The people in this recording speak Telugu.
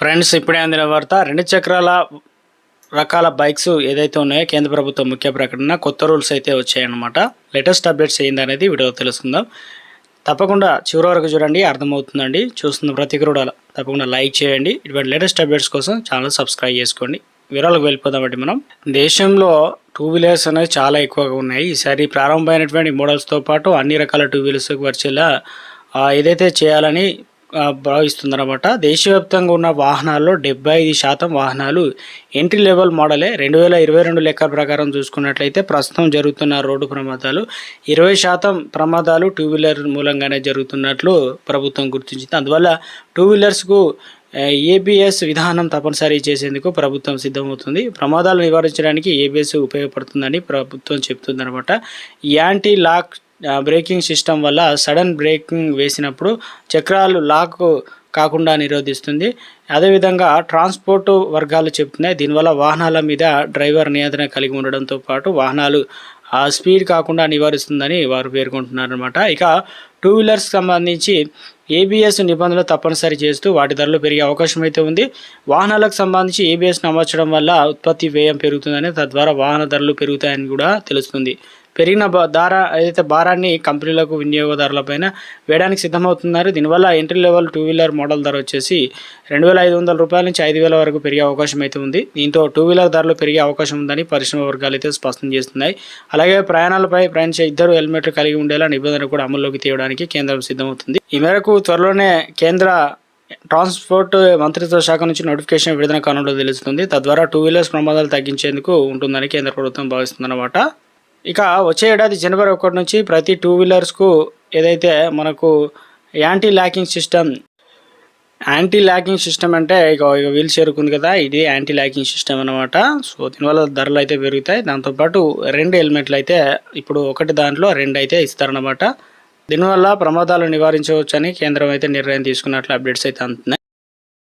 ఫ్రెండ్స్ ఇప్పుడే అందిన వార్త రెండు చక్రాల రకాల బైక్స్ ఏదైతే ఉన్నాయో కేంద్ర ప్రభుత్వం ముఖ్య ప్రకటన కొత్త రూల్స్ అయితే వచ్చాయన్నమాట. లేటెస్ట్ అప్డేట్స్ ఏంది అనేది వీడియో తెలుసుకుందాం. తప్పకుండా చివరి వరకు చూడండి అర్థమవుతుందండి. చూస్తున్న ప్రతి కూడా తప్పకుండా లైక్ చేయండి. ఇటువంటి లేటెస్ట్ అప్డేట్స్ కోసం ఛానల్ సబ్స్క్రైబ్ చేసుకోండి. వివరాలకు వెళ్ళిపోదామండి మనం. దేశంలో టూ వీలర్స్ అనేవి చాలా ఎక్కువగా ఉన్నాయి. ఈసారి ప్రారంభమైనటువంటి మోడల్స్తో పాటు అన్ని రకాల టూ వీలర్స్ వచ్చేలా ఏదైతే చేయాలని భావిస్తుందన్నమాట దేశవ్యాప్తంగా ఉన్న వాహనాల్లో డెబ్బై ఐదు శాతం వాహనాలు ఎంట్రీ లెవెల్ మోడలే రెండు వేల ఇరవై రెండు లెక్క ప్రకారం చూసుకున్నట్లయితే ప్రస్తుతం జరుగుతున్న రోడ్డు ప్రమాదాలు ఇరవై శాతం ప్రమాదాలు టూ వీలర్ మూలంగానే జరుగుతున్నట్లు ప్రభుత్వం గుర్తించింది. అందువల్ల టూ వీలర్స్కు ఏబిఎస్ విధానం తప్పనిసరి చేసేందుకు ప్రభుత్వం సిద్ధమవుతుంది. ప్రమాదాలు నివారించడానికి ఏబిఎస్ ఉపయోగపడుతుందని ప్రభుత్వం చెప్తుందన్నమాట. యాంటీ లాక్ బ్రేకింగ్ సిస్టమ్ వల్ల సడన్ బ్రేకింగ్ వేసినప్పుడు చక్రాలు లాక్ కాకుండా నిరోధిస్తుంది. అదేవిధంగా ట్రాన్స్పోర్ట్ వర్గాలు చెప్తున్నాయి. దీనివల్ల వాహనాల మీద డ్రైవర్ నియంత్రణ కలిగి ఉండడంతో పాటు వాహనాలు ఆ స్పీడ్ కాకుండా నివారిస్తుందని వారు పేర్కొంటున్నారనమాట ఇక టూ వీలర్స్ సంబంధించి ఏబిఎస్ నిబంధనలు తప్పనిసరి చేస్తూ వాటి ధరలు పెరిగే అవకాశం అయితే ఉంది. వాహనాలకు సంబంధించి ఏబిఎస్ను అమర్చడం వల్ల ఉత్పత్తి వ్యయం పెరుగుతుందని తద్వారా వాహన ధరలు పెరుగుతాయని కూడా తెలుస్తుంది. పెరిగిన బ- దార ఏదైతే భారాన్ని కంపెనీలకు వినియోగదారులపైన వేయడానికి సిద్ధమవుతున్నారు. దీనివల్ల entry level two wheeler model ధర వచ్చేసి రెండు వేల ఐదు వందల రూపాయల నుంచి ఐదు వేల వరకు పెరిగే అవకాశం అయితే ఉంది. దీంతో టూ వీలర్ ధరలు పెరిగే అవకాశం ఉందని పరిశ్రమ వర్గాలు అయితే స్పష్టం చేస్తున్నాయి. అలాగే ప్రయాణాలపై ప్రయాణించే ఇద్దరు హెల్మెట్లు కలిగి ఉండేలా నిబంధన కూడా అమల్లోకి తీయడానికి కేంద్రం సిద్ధమవుతుంది. ఈ మేరకు త్వరలోనే కేంద్ర ట్రాన్స్పోర్ట్ మంత్రిత్వ శాఖ నుంచి నోటిఫికేషన్ విడుదల కానుండో తెలుస్తుంది. తద్వారా టూ వీలర్స్ ప్రమాదాలు తగ్గించేందుకు ఉంటుందని కేంద్ర ప్రభుత్వం భావిస్తుందన్నమాట. ఇక వచ్చే ఏడాది జనవరి ఒకటి నుంచి ప్రతి టూ వీలర్స్కు ఏదైతే మనకు anti locking system anti locking system అంటే ఇక వీల్ వీల్ చేరుకుంది కదా ఇది యాంటీ ల్యాకింగ్ సిస్టమ్ అనమాట సో దీనివల్ల ధరలు అయితే పెరుగుతాయి. దాంతోపాటు రెండు హెల్మెట్లు అయితే ఇప్పుడు ఒకటి దాంట్లో రెండు అయితే ఇస్తారనమాట దీనివల్ల ప్రమాదాలు నివారించవచ్చని కేంద్రం అయితే నిర్ణయం తీసుకున్నట్లు అప్డేట్స్ అయితే అందుతున్నాయి.